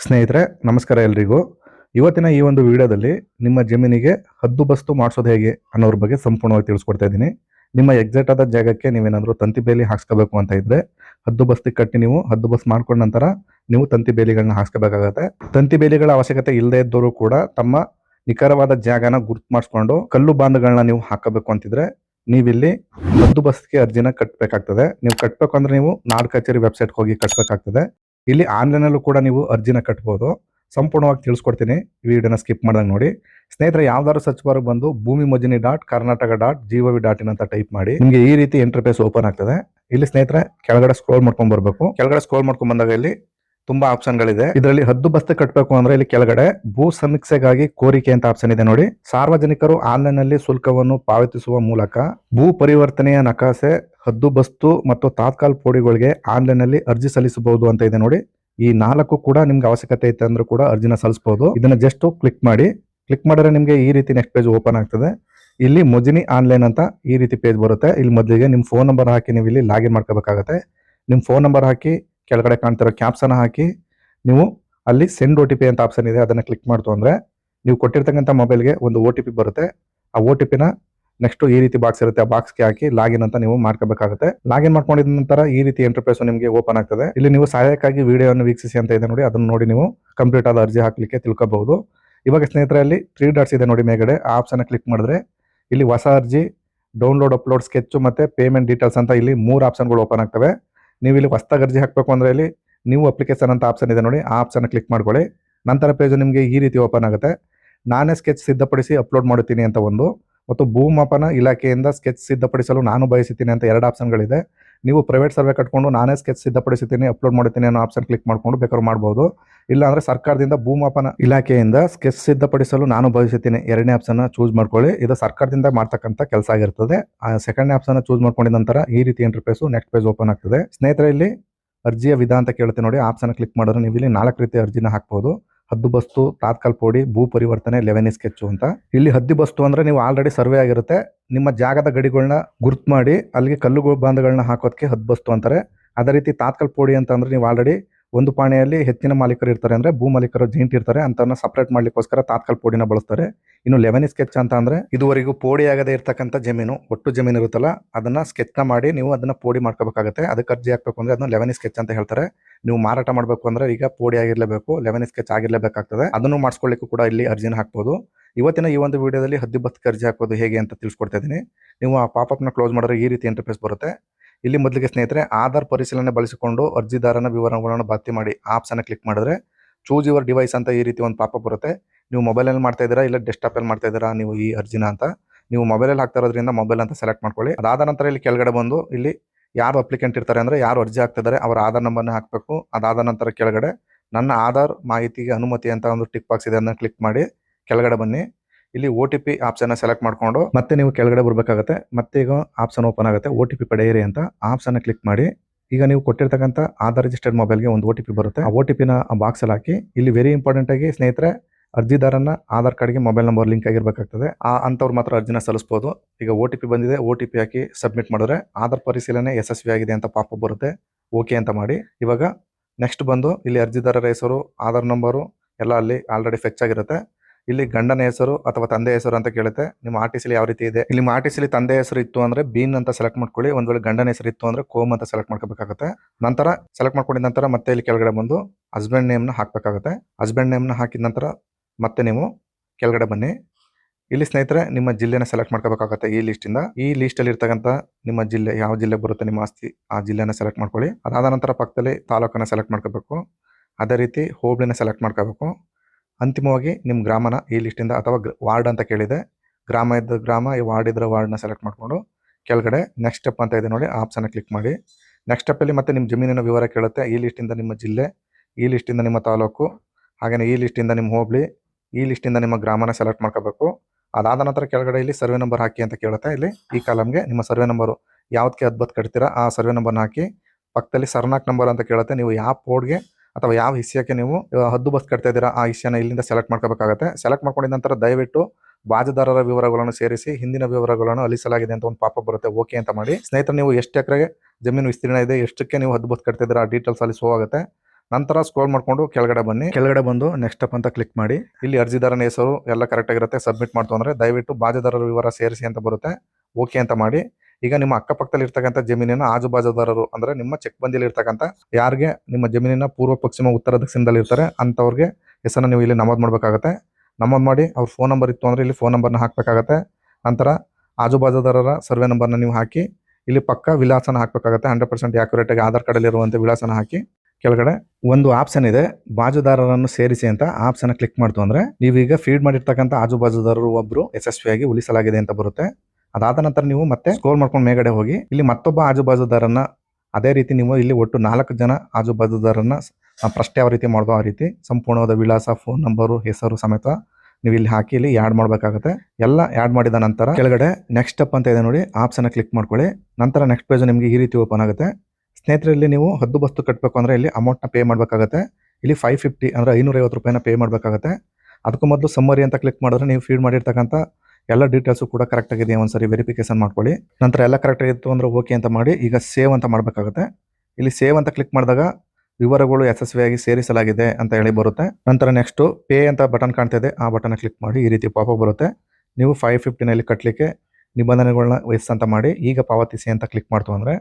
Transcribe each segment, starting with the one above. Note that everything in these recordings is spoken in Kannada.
ಸ್ನೇಹಿತರೆ, ನಮಸ್ಕಾರ ಎಲ್ರಿಗೂ. ಇವತ್ತಿನ ಈ ಒಂದು ವಿಡಿಯೋದಲ್ಲಿ ನಿಮ್ಮ ಜಮೀನಿಗೆ ಹದ್ದು ಬಸ್ತು ಮಾಡಿಸೋದು ಹೇಗೆ ಅನ್ನೋರ ಬಗ್ಗೆ ಸಂಪೂರ್ಣವಾಗಿ ತಿಳಿಸ್ಕೊಡ್ತಾ ಇದ್ದೀನಿ. ನಿಮ್ಮ ಎಕ್ಸಾಕ್ಟ್ ಆದ ಜಾಗಕ್ಕೆ ನೀವೇನಾದರೂ ತಂತಿ ಬೇಲಿ ಹಾಕ್ಸ್ಕೋಬೇಕು ಅಂತ ಇದ್ರೆ ಹದ್ದು ಬಸ್ತಿ ಕಟ್ಟಿ ನೀವು ಹದ್ದು ಬಸ್ ಮಾಡ್ಕೊಂಡ ನಂತರ ನೀವು ತಂತಿ ಬೇಲಿಗಳನ್ನ ಹಾಕ್ಸ್ಕೋಬೇಕಾಗತ್ತೆ. ತಂತಿ ಬೇಲಿಗಳ ಅವಶ್ಯಕತೆ ಇಲ್ಲದೇ ಇದ್ದವರು ಕೂಡ ತಮ್ಮ ನಿಖರವಾದ ಜಾಗನ ಗುರುತು ಮಾಡಿಸ್ಕೊಂಡು ಕಲ್ಲು ಬಾಂಧಗಳನ್ನ ನೀವು ಹಾಕಬೇಕು ಅಂತಿದ್ರೆ ನೀವಿಲ್ಲಿ ಹದ್ದು ಬಸ್ಗೆ ಅರ್ಜಿನ ಕಟ್ಟಬೇಕಾಗ್ತದೆ ನೀವು ಕಟ್ಟಬೇಕು ಅಂದ್ರೆ ನೀವು ನಾಡ್ ಕಚೇರಿ ವೆಬ್ಸೈಟ್ಗೆ ಹೋಗಿ ಕಟ್ಟಬೇಕಾಗ್ತದೆ ಇಲ್ಲಿ ಆನ್ಲೈನಲ್ಲೂ ಕೂಡ ನೀವು ಅರ್ಜಿನ ಕಟ್ಬೋದು. ಸಂಪೂರ್ಣವಾಗಿ ತಿಳಿಸ್ಕೊಡ್ತೀನಿ. ವಿಡಿಯೋನ ಸ್ಕಿಪ್ ಮಾಡ್ದಂಗೆ ನೋಡಿ. ಸ್ನೇಹಿತರೆ, ಯಾವ್ದಾದ್ರು ಸರ್ಚ್ ಬಾರ್ ಬಂದು Bhoomi Mojini dot, Karnataka dot, G O V dot in ಅಂತ ಟೈಪ್ ಮಾಡಿ. ನಿಮಗೆ ಈ ರೀತಿ ಇಂಟರ್ಫೇಸ್ ಓಪನ್ ಆಗ್ತದೆ. ಇಲ್ಲಿ ಸ್ನೇಹಿತರೆ, ಕೆಳಗಡೆ ಸ್ಕ್ರೋಲ್ ಮಾಡ್ಕೊಂಡ್ ಬರಬೇಕು ಕೆಳಗಡೆ ಸ್ಕ್ರೋಲ್ ಮಾಡ್ಕೊಂಡ್ ಬಂದಾಗ ಇಲ್ಲಿ ತುಂಬಾ ಆಪ್ಷನ್ ಗಳಿದೆ ಇದರಲ್ಲಿ ಹದ್ದು ಬಸ್ತೆ ಕಟ್ಟಬೇಕು ಅಂದ್ರೆ ಇಲ್ಲಿ ಕೆಳಗಡೆ ಭೂ ಸಮೀಕ್ಷೆಗಾಗಿ ಕೋರಿಕೆ ಅಂತ ಆಪ್ಷನ್ ಇದೆ ನೋಡಿ. ಸಾರ್ವಜನಿಕರು ಆನ್ಲೈನ್ನಲ್ಲಿ ಶುಲ್ಕವನ್ನು ಪಾವತಿಸುವ ಮೂಲಕ ಭೂ ಪರಿವರ್ತನೆಯ ನಕಾಸೆ, ಹದ್ದು ಬಸ್ತು ಮತ್ತು ತಾತ್ಕಾಲ್ ಪೋಡಿಗಳಿಗೆ ಆನ್ಲೈನ್ನಲ್ಲಿ ಅರ್ಜಿ ಸಲ್ಲಿಸಬಹುದು ಅಂತ ಇದೆ ನೋಡಿ. ಈ ನಾಲ್ಕು ಕೂಡ ನಿಮ್ಗೆ ಅವಶ್ಯಕತೆ ಐತೆ ಅಂದ್ರೂ ಕೂಡ ಅರ್ಜಿನ ಸಲ್ಲಿಸಬಹುದು. ಇದನ್ನ ಜಸ್ಟ್ ಕ್ಲಿಕ್ ಮಾಡಿ. ಕ್ಲಿಕ್ ಮಾಡಿದ್ರೆ ನಿಮಗೆ ಈ ರೀತಿ ನೆಕ್ಸ್ಟ್ ಪೇಜ್ ಓಪನ್ ಆಗ್ತದೆ. ಇಲ್ಲಿ ಮೊಜಿನಿ ಆನ್ಲೈನ್ ಅಂತ ಈ ರೀತಿ ಪೇಜ್ ಬರುತ್ತೆ. ಇಲ್ಲಿ ಮೊದಲಿಗೆ ನಿಮ್ಮ ಫೋನ್ ನಂಬರ್ ಹಾಕಿ ನೀವು ಇಲ್ಲಿ ಲಾಗಿನ್ ಮಾಡ್ಕೋಬೇಕಾಗತ್ತೆ. ನಿಮ್ಮ ಫೋನ್ ನಂಬರ್ ಹಾಕಿ ಕೆಳಗಡೆ ಕಾಣ್ತಿರೋ ಕ್ಯಾಪ್ಸನ್ನ ಹಾಕಿ ನೀವು ಅಲ್ಲಿ ಸೆಂಡ್ ಒ ಟಿ ಪಿ ಅಂತ ಆಪ್ಷನ್ ಇದೆ, ಅದನ್ನು ಕ್ಲಿಕ್ ಮಾಡ್ತು ಅಂದರೆ ನೀವು ಕೊಟ್ಟಿರ್ತಕ್ಕಂಥ ಮೊಬೈಲ್ಗೆ ಒಂದು ಒ ಟಿ ಪಿ ಬರುತ್ತೆ. ಆ ಒ ಟಿ ಪಿನ ನೆಕ್ಸ್ಟ್ ಈ ರೀತಿ ಬಾಕ್ಸ್ ಇರುತ್ತೆ, ಆ ಬಾಕ್ಸ್ಗೆ ಹಾಕಿ ಲಾಗಿನ್ ಅಂತ ನೀವು ಮಾಡ್ಕೋಬೇಕಾಗುತ್ತೆ. ಲಾಗಿನ್ ಮಾಡ್ಕೊಂಡಿದ ನಂತರ ಈ ರೀತಿ ಇಂಟರ್ಫೇಸ್ ನಿಮಗೆ ಓಪನ್ ಆಗ್ತದೆ. ಇಲ್ಲಿ ನೀವು ಸಹಾಯಕ್ಕಾಗಿ ವಿಡಿಯೋವನ್ನು ವೀಕ್ಷಿಸಿ ಅಂತ ಇದೆ ನೋಡಿ, ಅದನ್ನು ನೋಡಿ ನೀವು ಕಂಪ್ಲೀಟ್ ಆದ ಅರ್ಜಿ ಹಾಕಲಿಕ್ಕೆ ತಿಳ್ಕೊಬಹುದು. ಇವಾಗ ಸ್ನೇಹಿತರಲ್ಲಿ ತ್ರೀ ಡಾಟ್ಸ್ ಇದೆ ನೋಡಿ ಮೇಗಡೆ ಆ ಆಪ್ಷನ್ ಕ್ಲಿಕ್ ಮಾಡಿದ್ರೆ ಇಲ್ಲಿ ಹೊಸ ಅರ್ಜಿ ಡೌನ್ಲೋಡ್ ಅಪ್ಲೋಡ್ ಸ್ಕೆಚ್ ಮತ್ತೆ ಪೇಮೆಂಟ್ ಡೀಟೇಲ್ಸ್ ಅಂತ ಇಲ್ಲಿ ಮೂರು ಆಪ್ಷನ್ಗಳು ಓಪನ್ ಆಗ್ತವೆ. ನೀವು ಇಲ್ಲಿ ಹೊಸ್ತಾಗಿ ಅರ್ಜಿ ಹಾಕಬೇಕು ಅಂದರೆ ಇಲ್ಲಿ ನೀವು ಅಪ್ಲಿಕೇಶನ್ ಅಂತ ಆಪ್ಷನ್ ಇದೆ ನೋಡಿ, ಆ ಆಪ್ಷನ್ ಕ್ಲಿಕ್ ಮಾಡ್ಕೊಳ್ಳಿ. ನಂತರ ಪೇಜ್ ನಿಮಗೆ ಈ ರೀತಿ ಓಪನ್ ಆಗುತ್ತೆ. ನಾನೇ ಸ್ಕೆಚ್ ಸಿದ್ಧಪಡಿಸಿ ಅಪ್ಲೋಡ್ ಮಾಡುತ್ತೀನಿ ಅಂತ ಒಂದು, ಮತ್ತು ಭೂಮಾಪನ ಇಲಾಖೆಯಿಂದ ಸ್ಕೆಚ್ ಸಿದ್ಧಪಡಿಸಲು ನಾನು ಬಯಸುತ್ತೀನಿ ಅಂತ ಎರಡು ಆಪ್ಷನ್ಗಳಿದೆ ನೀವು ಪ್ರೈವೇಟ್ ಸರ್ವೆ ಕಟ್ಕೊಂಡು ನಾನೇ ಸ್ಕೆಚ್ ಸಿದ್ಧಪಡಿಸುತ್ತೀನಿ ಅಪ್ಲೋಡ್ ಮಾಡ್ತೀನಿ ಅನ್ನೋ ಆಪ್ಷನ್ ಕ್ಲಿಕ್ ಮಾಡ್ಕೊಂಡು ಬೇಕಾದ್ರೂ ಮಾಡ್ಬೋದು. ಇಲ್ಲಾಂದ್ರೆ ಸರ್ಕಾರದಿಂದ ಭೂಮಾಪನ ಇಲಾಖೆಯಿಂದ ಸ್ಕೆಚ್ ಸಿದ್ಧಪಡಿಸಲು ನಾನು ಬಯಸುತ್ತೀನಿ. ಎರಡನೇ ಆಪ್ಷನ್ ಚೂಸ್ ಮಾಡ್ಕೊಳ್ಳಿ. ಇದು ಸರ್ಕಾರದಿಂದ ಮಾಡ್ತಕ್ಕಂಥ ಕೆಲಸ ಆಗಿರ್ತದೆ. ಆ ಸೆಕೆಂಡ್ ಆಪ್ಷನ್ ಚೂಸ್ ಮಾಡ್ಕೊಂಡಿದ ನಂತರ ಈ ರೀತಿ ಇಂಟರ್ಫೇಸ್ ನೆಕ್ಸ್ಟ್ ಪೇಜ್ ಓಪನ್ ಆಗ್ತದೆ. ಸ್ನೇಹಿತರೆ, ಇಲ್ಲಿ ಅರ್ಜಿಯ ವಿಧ ಅಂತ ಕೇಳುತ್ತೆ ನೋಡಿ. ಆಪ್ಷನ್ ಕ್ಲಿಕ್ ಮಾಡಿದ್ರೆ ನೀವು ಇಲ್ಲಿ ನಾಲ್ಕು ರೀತಿಯ ಅರ್ಜಿನ ಹಾಕ್ಬೋದು. ಹದ್ದು ಬಸ್ತು, ತಾತ್ಕಾಲ್ ಪೋಡಿ, ಭೂ ಪರಿವರ್ತನೆ, ಲೆವೆನಿ ಸ್ಕೆಚ್ ಅಂತ. ಇಲ್ಲಿ ಹದ್ದುಬಸ್ತು ಅಂದ್ರೆ ನೀವು ಆಲ್ರೆಡಿ ಸರ್ವೆ ಆಗಿರುತ್ತೆ. ನಿಮ್ಮ ಜಾಗದ ಗಡಿಗಳನ್ನ ಗುರ್ತು ಮಾಡಿ, ಅಲ್ಲಿಗೆ ಕಲ್ಲು ಬಾಂಧಗಳನ್ನ ಹಾಕೋದಕ್ಕೆ ಹದ್ದು ಬಸ್ತು ಅಂತಾರೆ. ಅದೇ ರೀತಿ ತಾತ್ಕಾಲ್ ಪೋಡಿ ಅಂತ ಅಂದ್ರೆ ನೀವು ಆಲ್ರೆಡಿ ಒಂದು ಪಾಣಿಯಲ್ಲಿ ಹೆಚ್ಚಿನ ಮಾಲೀಕರು ಇರ್ತಾರೆ ಅಂದ್ರೆ ಭೂ ಮಾಲೀಕರು ಜೈಂಟ್ ಇರ್ತಾರೆ. ಅಂತವನ್ನ ಸಪ್ರೇಟ್ ಮಾಡ್ಲಿಕ್ಕೋಸ್ಕರ ತಾತ್ಕಾಲ್ ಪೋಡಿನ ಬಳಸ್ತಾರೆ. ಇನ್ನು ಲೆವೆನ್ ಸ್ಕೆಚ್ ಅಂತ ಅಂದ್ರೆ ಇದುವರೆಗೂ ಪೋಡಿ ಆಗದೆ ಇರತಕ್ಕಂತ ಜಮೀನು, ಒಟ್ಟು ಜಮೀನು ಇರುತ್ತಲ್ಲ ಅದನ್ನ ಸ್ಕೆಚ್ನ ಮಾಡಿ ನೀವು ಅದನ್ನ ಪೋಡಿ ಮಾಡ್ಕೋಬೇಕಾಗುತ್ತೆ. ಅದಕ್ಕೆ ಅರ್ಜಿ ಹಾಕ್ಬೇಕು ಅಂದ್ರೆ ಅದನ್ನ ಲೆವೆನ್ ಸ್ಕೆಚ್ ಅಂತ ಹೇಳ್ತಾರೆ. ನೀವು ಮಾರಾಟ ಮಾಡಬೇಕು ಅಂದ್ರೆ ಈಗ ಪೋಡಿ ಆಗಿರಲೇಬೇಕು ಲೆವೆನ್ ಸ್ಕೆಚ್ ಆಗಿರ್ಲೇಬೇಕಾಗ್ತದೆ. ಅದನ್ನು ಮಾಡಿಸ್ಕೊಳ್ಳಿಕ್ಕೂ ಕೂಡ ಇಲ್ಲಿ ಅರ್ಜಿನ ಹಾಕ್ಬೋದು. ಇವತ್ತಿನ ಈ ಒಂದು ವಿಡಿಯೋದಲ್ಲಿ ಹದ್ದು ಬತ್ತಕ್ಕೆ ಅರ್ಜಿ ಹಾಕೋದು ಹೇಗೆ ಅಂತ ತಿಳಿಸ್ಕೊಡ್ತಾ ಇದ್ದೀನಿ. ನೀವು ಆ ಪಾಪಪ್ನ ಕ್ಲೋಸ್ ಮಾಡಿದ್ರೆ ಈ ರೀತಿ ಇಂಟರ್ಫೇಸ್ ಬರುತ್ತೆ. ಇಲ್ಲಿ ಮೊದಲಿಗೆ ಸ್ನೇಹಿತರೆ, ಆಧಾರ್ ಪರಿಶೀಲನೆ ಬಳಸಿಕೊಂಡು ಅರ್ಜಿದಾರನ ವಿವರಗಳನ್ನು ಭರ್ತಿ ಮಾಡಿ ಆಪ್ಸನ್ನು ಕ್ಲಿಕ್ ಮಾಡಿದ್ರೆ ಚೂಸ್ ಯುವರ್ ಡಿವೈಸ್ ಅಂತ ಈ ರೀತಿ ಒಂದು ಪಾಪ ಬರುತ್ತೆ. ನೀವು ಮೊಬೈಲಲ್ಲಿ ಮಾಡ್ತಾ ಇದ್ದೀರಾ ಇಲ್ಲ ಡೆಸ್ಕ್ಟಾಪಲ್ಲಿ ಮಾಡ್ತಾ ಇದ್ದೀರಾ ನೀವು ಈ ಅರ್ಜಿನ ಅಂತ. ನೀವು ಮೊಬೈಲಲ್ಲಿ ಹಾಕ್ತಾ ಇರೋದ್ರಿಂದ ಮೊಬೈಲ್ ಅಂತ ಸೆಲೆಕ್ಟ್ ಮಾಡ್ಕೊಳ್ಳಿ. ಅದಾದ ನಂತರ ಇಲ್ಲಿ ಕೆಳಗಡೆ ಬಂದು ಇಲ್ಲಿ ಯಾರು ಅಪ್ಲಿಕೆಂಟ್ ಇರ್ತಾರೆ ಅಂದ್ರೆ ಯಾರು ಅರ್ಜಿ ಹಾಕ್ತಿದ್ದಾರೆ ಅವರ ಆಧಾರ್ ನಂಬರ್ನ ಹಾಕಬೇಕು. ಅದಾದ ನಂತರ ಕೆಳಗಡೆ ನನ್ನ ಆಧಾರ್ ಮಾಹಿತಿಗೆ ಅನುಮತಿ ಅಂತ ಒಂದು ಟಿಕ್ ಬಾಕ್ಸ್ ಇದೆ ಅದನ್ನ ಕ್ಲಿಕ್ ಮಾಡಿ ಕೆಳಗಡೆ ಬನ್ನಿ. ಇಲ್ಲಿ O T P option select ಮಾಡಿಕೊಂಡು ಮತ್ತೆ ನೀವು ಕೆಳಗಡೆ ಬರಬೇಕಾಗುತ್ತೆ. ಮತ್ತೆ ಈಗ ಆಪ್ಷನ್ ಓಪನ್ ಆಗುತ್ತೆ. ಒ ಟಿ ಪಿ ಪಡೆಯಿರಿ ಅಂತ ಆಪ್ಷನ್ ಕ್ಲಿಕ್ ಮಾಡಿ. ಈಗ ನೀವು ಕೊಟ್ಟಿರ್ತಕ್ಕಂಥ ಆಧಾರ್ ರಿಜಿಸ್ಟರ್ಡ್ ಮೊಬೈಲ್ಗೆ ಒಂದು ಒ ಟಿ ಪಿ ಬರುತ್ತೆ. ಆ ಒ ಟಿ ಪಿನ ಬಾಕ್ಸಲ್ಲಿ ಹಾಕಿ. ಇಲ್ಲಿ ವೆರಿ ಇಂಪಾರ್ಟೆಂಟ್ ಆಗಿ ಸ್ನೇಹಿತರೆ ಅರ್ಜಿದಾರನ ಆಧಾರ್ ಕಾರ್ಡ್ಗೆ ಮೊಬೈಲ್ ನಂಬರ್ ಲಿಂಕ್ ಆಗಿರಬೇಕಾಗ್ತದೆ. ಆ ಅಂಥವ್ರು ಮಾತ್ರ ಅರ್ಜಿನ ಸಲ್ಲಿಸ್ಬೋದು. ಈಗ ಒ ಟಿ ಪಿ ಬಂದಿದೆ ಒ ಟಿ ಪಿ ಹಾಕಿ ಸಬ್ಮಿಟ್ ಮಾಡಿದ್ರೆ ಆಧಾರ್ ಪರಿಶೀಲನೆ ಯಶಸ್ವಿ ಆಗಿದೆ ಅಂತ ಪಾಪ ಬರುತ್ತೆ. ಓಕೆ ಅಂತ ಮಾಡಿ. ಇವಾಗ ನೆಕ್ಸ್ಟ್ ಬಂದು ಇಲ್ಲಿ ಅರ್ಜಿದಾರರ ಹೆಸರು, ಆಧಾರ್ ನಂಬರು ಎಲ್ಲ ಅಲ್ಲಿ ಆಲ್ರೆಡಿ ಫೆಚ್ ಆಗಿರುತ್ತೆ. ಇಲ್ಲಿ ಗಂಡನ ಹೆಸರು ಅಥವಾ ತಂದೆ ಹೆಸರು ಅಂತ ಕೇಳುತ್ತೆ. ನಿಮ್ಮ ಆರ್ ಟಿ ಸಿಲಿ ಯಾವ ರೀತಿ ಇದೆ? ಇಲ್ಲಿ ಆರ್ ಟಿ ಸಿಲಿ ತಂದೆ ಹೆಸರು ಇತ್ತು ಅಂದ್ರೆ ಬೀನ್ ಅಂತ ಸೆಲೆಕ್ಟ್ ಮಾಡ್ಕೊಳ್ಳಿ. ಒಂದು ವೇಳೆ ಗಂಡನ ಹೆಸರು ಇತ್ತು ಅಂದ್ರೆ ಕೋಮ್ ಅಂತ ಸೆಲೆಕ್ಟ್ ಮಾಡ್ಕೋಬೇಕಾಗುತ್ತೆ. ನಂತರ ಸೆಲೆಕ್ಟ್ ಮಾಡ್ಕೊಂಡಿದ ನಂತರ ಮತ್ತೆ ಇಲ್ಲಿ ಕೆಳಗಡೆ ಬಂದು ಹಸ್ಬೆಂಡ್ ನೇಮ್ನ ಹಾಕಬೇಕಾಗುತ್ತೆ. ಹಸ್ಬೆಂಡ್ ನೇಮ್ನ ಹಾಕಿದ ನಂತರ ಮತ್ತೆ ನೀವು ಕೆಳಗಡೆ ಬನ್ನಿ. ಇಲ್ಲಿ ಸ್ನೇಹಿತರೆ, ನಿಮ್ಮ ಜಿಲ್ಲೆನ ಸೆಲೆಕ್ಟ್ ಮಾಡ್ಕೋಬೇಕಾಗತ್ತೆ ಈ ಲಿಸ್ಟಿಂದ ಈ ಲಿಸ್ಟಲ್ಲಿ ಇರ್ತಕ್ಕಂಥ ನಿಮ್ಮ ಜಿಲ್ಲೆ, ಯಾವ ಜಿಲ್ಲೆ ಬರುತ್ತೆ ನಿಮ್ಮ ಆಸ್ತಿ, ಆ ಜಿಲ್ಲೆನ ಸೆಲೆಕ್ಟ್ ಮಾಡ್ಕೊಳ್ಳಿ. ಅದಾದ ನಂತರ ಪಕ್ಕದಲ್ಲಿ ತಾಲೂಕನ್ನ ಸೆಲೆಕ್ಟ್ ಮಾಡ್ಕೋಬೇಕು. ಅದೇ ರೀತಿ ಹೋಬಳಿನ ಸೆಲೆಕ್ಟ್ ಮಾಡ್ಕೋಬೇಕು. ಅಂತಿಮವಾಗಿ ನಿಮ್ಮ ಗ್ರಾಮನ ಈ ಲಿಸ್ಟಿಂದ ಅಥವಾ ವಾರ್ಡ್ ಅಂತ ಕೇಳಿದೆ. ಗ್ರಾಮ ಇದ್ದ ಗ್ರಾಮ, ಈ ವಾರ್ಡ್ ಇದ್ದರೆ ವಾರ್ಡ್ನ ಸೆಲೆಕ್ಟ್ ಮಾಡಿಕೊಂಡು ಕೆಳಗಡೆ ನೆಕ್ಸ್ಟ್ ಸ್ಟೆಪ್ ಅಂತ ಇದೆ ನೋಡಿ ಆಪ್ಷನ್ ಕ್ಲಿಕ್ ಮಾಡಿ. ನೆಕ್ಸ್ಟ್ ಸ್ಟೆಪ್ಪಲ್ಲಿ ಮತ್ತೆ ನಿಮ್ಮ ಜಮೀನಿನ ವಿವರ ಕೇಳುತ್ತೆ. ಈ ಲಿಸ್ಟಿಂದ ನಿಮ್ಮ ಜಿಲ್ಲೆ, ಈ ಲಿಸ್ಟಿಂದ ನಿಮ್ಮ ತಾಲೂಕು ಹಾಗೆಯೇ ಈ ಲಿಸ್ಟಿಂದ ನಿಮ್ಮ ಹೋಬಳಿ ಈ ಲಿಸ್ಟಿಂದ ನಿಮ್ಮ ಗ್ರಾಮನ ಸೆಲೆಕ್ಟ್ ಮಾಡ್ಕೋಬೇಕು. ಅದಾದ ನಂತರ ಕೆಳಗಡೆ ಇಲ್ಲಿ ಸರ್ವೆ ನಂಬರ್ ಹಾಕಿ ಅಂತ ಕೇಳುತ್ತೆ. ಇಲ್ಲಿ ಈ ಕಾಲಮ್ಗೆ ನಿಮ್ಮ ಸರ್ವೆ ನಂಬರು ಯಾವ್ದಕ್ಕೆ ಅದ್ಭುತ ಕಟ್ತೀರಾ ಆ ಸರ್ವೆ ನಂಬರ್ನ ಹಾಕಿ ಪಕ್ಕದಲ್ಲಿ ಸರ್ನಾಕ್ ನಂಬರ್ ಅಂತ ಕೇಳುತ್ತೆ. ನೀವು ಯಾವ ಪೋಡ್ಗೆ ಅಥವಾ ಯಾವ ಹಿಸ್ಯಕ್ಕೆ ನೀವು ಹದ್ದು ಬಸ್ ಕಟ್ತಾ ಇದ್ದೀರಾ ಆ ಹಿಸ್ಯನ ಇಲ್ಲಿಂದ ಸೆಲೆಕ್ಟ್ ಮಾಡ್ಕೋಬೇಕಾಗತ್ತೆ. ಸೆಲೆಕ್ಟ್ ಮಾಡ್ಕೊಂಡಿದ ನಂತರ ದಯವಿಟ್ಟು ಬಾಜುದಾರರ ವಿವರಗಳನ್ನು ಸೇರಿಸಿ, ಹಿಂದಿನ ವಿವರಗಳನ್ನು ಅಲಿಸಲಾಗಿದೆ ಅಂತ ಒಂದು ಪಾಪ ಬರುತ್ತೆ, ಓಕೆ ಅಂತ ಮಾಡಿ. ಸ್ನೇಹಿತರೆ, ನೀವು ಎಷ್ಟು ಎಕರೆಗೆ ಜಮೀನು ವಿಸ್ತೀರ್ಣ ಇದೆ, ಎಷ್ಟಕ್ಕೆ ನೀವು ಹದ್ದು ಬಸ್ ಕಟ್ತಿದ್ದೀರಾ ಆ ಡೀಟೇಲ್ಸ್ ಅಲ್ಲಿ ಶೋ ಆಗುತ್ತೆ. ನಂತರ ಸ್ಕ್ರೋಲ್ ಮಾಡ್ಕೊಂಡು ಕೆಳಗಡೆ ಬನ್ನಿ. ಕೆಳಗಡೆ ಬಂದು ನೆಕ್ಸ್ಟ್ ಅಪ್ ಅಂತ ಕ್ಲಿಕ್ ಮಾಡಿ. ಇಲ್ಲಿ ಅರ್ಜಿದಾರನ ಹೆಸರು ಎಲ್ಲ ಕರೆಕ್ಟ್ ಆಗಿರುತ್ತೆ ಸಬ್ಮಿಟ್ ಮಾಡ್ತು ಅಂದ್ರೆ ದಯವಿಟ್ಟು ಬಾಜುದಾರರ ವಿವರ ಸೇರಿಸಿ ಅಂತ ಬರುತ್ತೆ. ಓಕೆ ಅಂತ ಮಾಡಿ. ಈಗ ನಿಮ್ಮ ಅಕ್ಕಪಕ್ಕದಲ್ಲಿ ಇರ್ತಕ್ಕಂಥ ಜಮೀನಿನ ಆಜು ಬಾಜುದಾರರು ಅಂದ್ರೆ ನಿಮ್ಮ ಚೆಕ್ ಬಂದಿಯಲ್ಲಿ ಇರ್ತಕ್ಕಂಥ ಯಾರಿಗೆ ನಿಮ್ಮ ಜಮೀನಿನ ಪೂರ್ವ ಪಶ್ಚಿಮ ಉತ್ತರ ದಕ್ಷಿಣದಲ್ಲಿ ಇರ್ತಾರೆ, ಅಂಥವ್ರಿಗೆ ಹೆಸರನ್ನು ನೀವು ಇಲ್ಲಿ ನಮೂದು ಮಾಡಬೇಕಾಗತ್ತೆ. ನಮೂದು ಮಾಡಿ ಅವ್ರ ಫೋನ್ ನಂಬರ್ ಇತ್ತು ಅಂದ್ರೆ ಇಲ್ಲಿ ಫೋನ್ ನಂಬರ್ನ ಹಾಕಬೇಕಾಗತ್ತೆ. ನಂತರ ಆಜು ಬಾಜುದಾರರ ಸರ್ವೆ ನಂಬರ್ನ ನೀವು ಹಾಕಿ, ಇಲ್ಲಿ ಪಕ್ಕ ವಿಳಾಸನ ಹಾಕಬೇಕಾಗತ್ತೆ ಹಂಡ್ರೆಡ್ ಪರ್ಸೆಂಟ್ ಆಕ್ಯುರೇಟ್ ಆಗಿ ಆಧಾರ್ ಕಾರ್ಡಲ್ಲಿ ಇರುವಂತೆ ವಿಳಾಸನ ಹಾಕಿ. ಕೆಳಗಡೆ ಒಂದು ಆಪ್ಷನ್ ಇದೆ, ಬಾಜುದಾರರನ್ನು ಸೇರಿಸಿ ಅಂತ ಆಪ್ಷನ್ ಕ್ಲಿಕ್ ಮಾಡ್ತು ಅಂದ್ರೆ ನೀವೀಗ ಫೀಡ್ ಮಾಡಿರ್ತಕ್ಕಂಥ ಆಜು ಬಾಜುದಾರರು ಒಬ್ರು ಯಶಸ್ವಿಯಾಗಿ ಉಳಿಸಲಾಗಿದೆ ಅಂತ ಬರುತ್ತೆ. ಅದಾದ ನಂತರ ನೀವು ಮತ್ತೆ ಸ್ಕ್ರೋಲ್ ಮಾಡ್ಕೊಂಡು ಮೇಗಡೆ ಹೋಗಿ, ಇಲ್ಲಿ ಮತ್ತೊಬ್ಬ ಆಜು ಬಾಜುದಾರನ್ನ ಅದೇ ರೀತಿ ನೀವು ಇಲ್ಲಿ ಒಟ್ಟು ನಾಲ್ಕು ಜನ ಆಜು ಬಾಜುದಾರನ್ನ ಪ್ರಶ್ನೆ ಯಾವ ರೀತಿ ಮಾಡೋದು ಆ ರೀತಿ ಸಂಪೂರ್ಣವಾದ ವಿಳಾಸ ಫೋನ್ ನಂಬರು ಹೆಸರು ಸಮೇತ ನೀವು ಇಲ್ಲಿ ಹಾಕಿ ಇಲ್ಲಿ ಆ್ಯಡ್ ಮಾಡಬೇಕಾಗುತ್ತೆ. ಎಲ್ಲ ಆ್ಯಡ್ ಮಾಡಿದ ನಂತರ ಕೆಳಗಡೆ ನೆಕ್ಸ್ಟ್ ಸ್ಟೆಪ್ ಅಂತ ಇದೆ ನೋಡಿ ಆಪ್ಷನ್ ಕ್ಲಿಕ್ ಮಾಡ್ಕೊಳ್ಳಿ. ನಂತರ ನೆಕ್ಸ್ಟ್ ಪೇಜ್ ನಿಮಗೆ ಈ ರೀತಿ ಓಪನ್ ಆಗುತ್ತೆ. ಸ್ನೇಹಿತರೆ ಇಲ್ಲಿ ನೀವು ಹದ್ದು ಬಸ್ತು ಕಟ್ಟಬೇಕು ಅಂದರೆ ಇಲ್ಲಿ ಅಮೌಂಟ್ನ ಪೇ ಮಾಡಬೇಕಾಗುತ್ತೆ. ಇಲ್ಲಿ ಫೈವ್ ಫಿಫ್ಟಿ ಅಂದ್ರೆ ಐನೂರೈವತ್ತು ರೂಪಾಯಿನ ಪೇ ಮಾಡಬೇಕಾಗುತ್ತೆ. ಅದಕ್ಕೂ ಮೊದಲು ಸಮ್ಮರಿ ಅಂತ ಕ್ಲಿಕ್ ಮಾಡಿದ್ರೆ ನೀವು ಫೀಡ್ ಮಾಡಿರ್ತಕ್ಕಂಥ ಎಲ್ಲ ಡೀಟೇಲ್ಸು ಕೂಡ ಕರೆಕ್ಟ್ ಆಗಿದೆ ಒಂದ್ಸರಿ ವೆರಿಫಿಕೇಶನ್ ಮಾಡ್ಕೊಳ್ಳಿ. ನಂತರ ಎಲ್ಲ ಕರೆಕ್ಟ್ ಆಗಿತ್ತು ಅಂದ್ರೆ ಓಕೆ ಅಂತ ಮಾಡಿ ಈಗ ಸೇವ್ ಅಂತ ಮಾಡಬೇಕಾಗುತ್ತೆ. ಇಲ್ಲಿ ಸೇವ್ ಅಂತ ಕ್ಲಿಕ್ ಮಾಡಿದಾಗ ವಿವರಗಳು ಯಶಸ್ವಿಯಾಗಿ ಸೇರಿಸಲಾಗಿದೆ ಅಂತ ಹೇಳಿ ಬರುತ್ತೆ. ನಂತರ ನೆಕ್ಸ್ಟು ಪೇ ಅಂತ ಬಟನ್ ಕಾಣ್ತಾ ಇದೆ. ಆ ಬಟನ್ ಕ್ಲಿಕ್ ಮಾಡಿ ಈ ರೀತಿ ಪಾಪ ಬರುತ್ತೆ. ನೀವು ಫೈವ್ ಫಿಫ್ಟಿನಲ್ಲಿ ಕಟ್ಟಲಿಕ್ಕೆ ನಿಬಂಧನೆಗಳನ್ನ ವಹಿಸ್ ಅಂತ ಮಾಡಿ ಈಗ ಪಾವತಿಸಿ ಅಂತ ಕ್ಲಿಕ್ ಮಾಡ್ತು ಅಂದ್ರೆ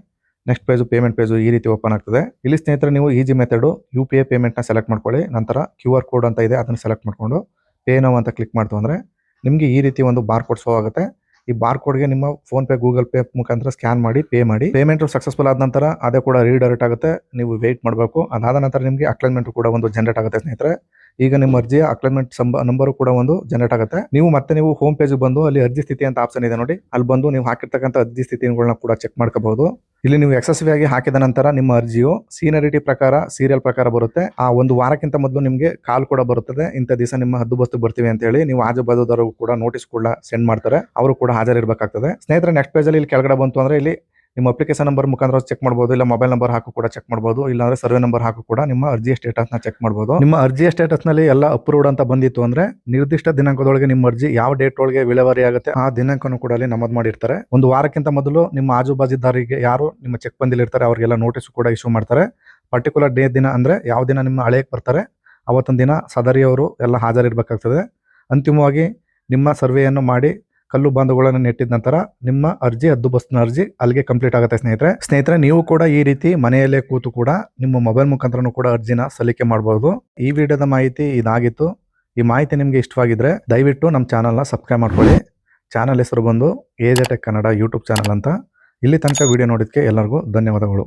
ನೆಕ್ಸ್ಟ್ ಪೇಜು ಪೇಮೆಂಟ್ ಪೇಜು ಈ ರೀತಿ ಓಪನ್ ಆಗ್ತದೆ. ಇಲ್ಲಿ ಸ್ನೇಹಿತರೆ ನೀವು easy method U P I ಪೇಮೆಂಟ್ನ select ಮಾಡ್ಕೊಳ್ಳಿ. ನಂತರ ಕ್ಯೂ ಆರ್ ಕೋಡ್ ಅಂತ ಇದೆ, ಅದನ್ನು ಸೆಲೆಕ್ಟ್ ಮಾಡಿಕೊಂಡು ಪೇ ನೋವು ಅಂತ ಕ್ಲಿಕ್ ಮಾಡ್ತು ಅಂದರೆ ನಿಮಗೆ ಈ ರೀತಿ ಒಂದು ಬಾರ್ ಕೋಡ್ ಶೋ ಆಗುತ್ತೆ. ಈ ಬಾರ್ ಕೋಡ್ಗೆ ನಿಮ್ಮ ಫೋನ್ ಪೇ ಗೂಗಲ್ ಪೇ ಮುಖಾಂತರ ಸ್ಕ್ಯಾನ್ ಮಾಡಿ ಪೇ ಮಾಡಿ. ಪೇಮೆಂಟ್ ಸಕ್ಸಸ್ಫುಲ್ ಆದ ನಂತರ ಅದೇ ಕೂಡ ರೀಡೈರೆಕ್ಟ್ ಆಗುತ್ತೆ. ನೀವು ವೆಯ್ಟ್ ಮಾಡಬೇಕು. ಅದಾದ ನಂತರ ನಿಮಗೆ ಅಕ್ಲೈನ್ಮೆಂಟ್ ಕೂಡ ಒಂದು ಜನರೇಟ್ ಆಗುತ್ತೆ ಸ್ನೇಹಿತರೆ. ಈಗ ನಿಮ್ಮ ಅರ್ಜಿ ಅಕ್ಲೈಮೆಂಟ್ ನಂಬರು ಕೂಡ ಒಂದು ಜನರೇಟ್ ಆಗುತ್ತೆ. ನೀವು ಮತ್ತೆ ನೀವು ಹೋಮ್ ಪೇಜ್ ಬಂದು ಅಲ್ಲಿ ಅರ್ಜಿ ಸ್ಥಿತಿ ಅಂತ ಆಪ್ಷನ್ ಇದೆ ನೋಡಿ. ಅಲ್ಲಿ ಬಂದು ನೀವು ಹಾಕಿರ್ತಕ್ಕಂಥ ಅರ್ಜಿ ಸ್ಥಿತಿಗಳನ್ನ ಕೂಡ ಚೆಕ್ ಮಾಡ್ಕೋಬಹುದು. ಇಲ್ಲಿ ನೀವು ಯಶಸ್ವಿ ಆಗಿ ಹಾಕಿದ ನಂತರ ನಿಮ್ಮ ಅರ್ಜಿಯು ಸೀನಿಯರಿಟಿ ಪ್ರಕಾರ ಸೀರಿಯಲ್ ಪ್ರಕಾರ ಬರುತ್ತೆ. ಆ ಒಂದು ವಾರಕ್ಕಿಂತ ಮೊದಲು ನಿಮಗೆ ಕಾಲ್ ಕೂಡ ಬರುತ್ತದೆ. ಇಂಥ ದಿವಸ ನಿಮ್ಮ ಹದ್ದು ಬಸ್ತು ಬರ್ತೀವಿ ಅಂತ ಹೇಳಿ ನೀವು ಆಜು ಬಾಜುದವರು ಕೂಡ ನೋಟಿಸ್ ಕೂಡ ಸೆಂಡ್ ಮಾಡ್ತಾರೆ. ಅವರು ಕೂಡ ಹಾಜರಿರಬೇಕಾಗ್ತದೆ. ಸ್ನೇಹಿತರೆ ನೆಕ್ಸ್ಟ್ ಪೇಜಲ್ಲಿ ಇಲ್ಲಿ ಕೆಳಗಡೆ ಬಂತು ಅಂದ್ರೆ ಇಲ್ಲಿ ನಿಮ್ಮ ಅಪ್ಲಿಕೇಶನ್ ನಂಬರ್ ಮುಖಾಂತರ ಚೆಕ್ ಮಾಡಬಹುದು ಇಲ್ಲ ಮೊಬೈಲ್ ನಂಬರ್ ಹಾಕು ಕೂಡ ಚೆಕ್ ಮಾಡಬಹುದು ಇಲ್ಲಾಂದ್ರೆ ಸರ್ವೆ ನಂಬರ್ ಹಾಕು ಕೂಡ ನಿಮ್ಮ ಅರ್ಜಿಯ ಸ್ಟೇಟಸ್ನ ಚೆಕ್ ಮಾಡಬಹುದು ನಿಮ್ಮ ಅರ್ಜಿಯ ಸ್ಟೇಟಸ್ನಲ್ಲಿ ಎಲ್ಲ ಅಪ್ರೂವ್ಡ್ ಅಂತ ಬಂದಿತ್ತು ಅಂದ್ರೆ ನಿರ್ದಿಷ್ಟ ದಿನಾಂಕದೊಳಗೆ ನಿಮ್ಮ ಅರ್ಜಿ ಯಾವ ಡೇಟ್ ಒಳಗೆ ವಿಲೇವಾರಿ ಆಗುತ್ತೆ ಆ ದಿನಾಂಕನು ಕೂಡ ಅಲ್ಲಿ ನಮೂದು ಮಾಡಿರ್ತಾರೆ. ಒಂದು ವಾರಕ್ಕಿಂತ ಮೊದಲು ನಿಮ್ಮ ಆಜು ಬಾಜಿದಾರಿಗೆ ಯಾರು ನಿಮ್ಮ ಚೆಕ್ ಬಂದಿಲಿರ್ತಾರೆ ಅವರಿಗೆಲ್ಲ ನೋಟಿಸ್ ಕೂಡ ಇಶ್ಯೂ ಮಾಡ್ತಾರೆ. ಪರ್ಟಿಕ್ಯುಲರ್ ಡೇ ದಿನ ಅಂದ್ರೆ ಯಾವ ದಿನ ನಿಮ್ಮ ಹಳೆಯಕ್ಕೆ ಬರ್ತಾರೆ ಅವತ್ತೊಂದು ದಿನ ಸದರಿಯವರು ಎಲ್ಲ ಹಾಜರಿರ್ಬೇಕಾಗ್ತದೆ. ಅಂತಿಮವಾಗಿ ನಿಮ್ಮ ಸರ್ವೆಯನ್ನು ಮಾಡಿ ಕಲ್ಲು ಬಾಂಧುಗಳನ್ನು ನೆಟ್ಟಿದ ನಂತರ ನಿಮ್ಮ ಅರ್ಜಿ, ಹದ್ದು ಬಸ್ನ ಅರ್ಜಿ ಅಲ್ಲಿಗೆ ಕಂಪ್ಲೀಟ್ ಆಗುತ್ತೆ ಸ್ನೇಹಿತರೆ. ಸ್ನೇಹಿತರೆ, ನೀವು ಕೂಡ ಈ ರೀತಿ ಮನೆಯಲ್ಲೇ ಕೂತು ಕೂಡ ನಿಮ್ಮ ಮೊಬೈಲ್ ಮುಖಾಂತರನೂ ಕೂಡ ಅರ್ಜಿನ ಸಲ್ಲಿಕೆ ಮಾಡಬಹುದು ಈ ವಿಡಿಯೋದ ಮಾಹಿತಿ ಇದಾಗಿತ್ತು. ಈ ಮಾಹಿತಿ ನಿಮಗೆ ಇಷ್ಟವಾಗಿದ್ರೆ ದಯವಿಟ್ಟು ನಮ್ಮ ಚಾನಲ್ನ ಸಬ್ಸ್ಕ್ರೈಬ್ ಮಾಡ್ಕೊಳ್ಳಿ. ಚಾನಲ್ ಹೆಸರು ಬಂದು ಎಜೆಟೆಕ್ ಕನ್ನಡ ಯೂಟ್ಯೂಬ್ ಚಾನಲ್ ಅಂತ. ಇಲ್ಲಿ ತನಕ ವಿಡಿಯೋ ನೋಡಿದ್ದಕ್ಕೆ ಎಲ್ಲರಿಗೂ ಧನ್ಯವಾದಗಳು.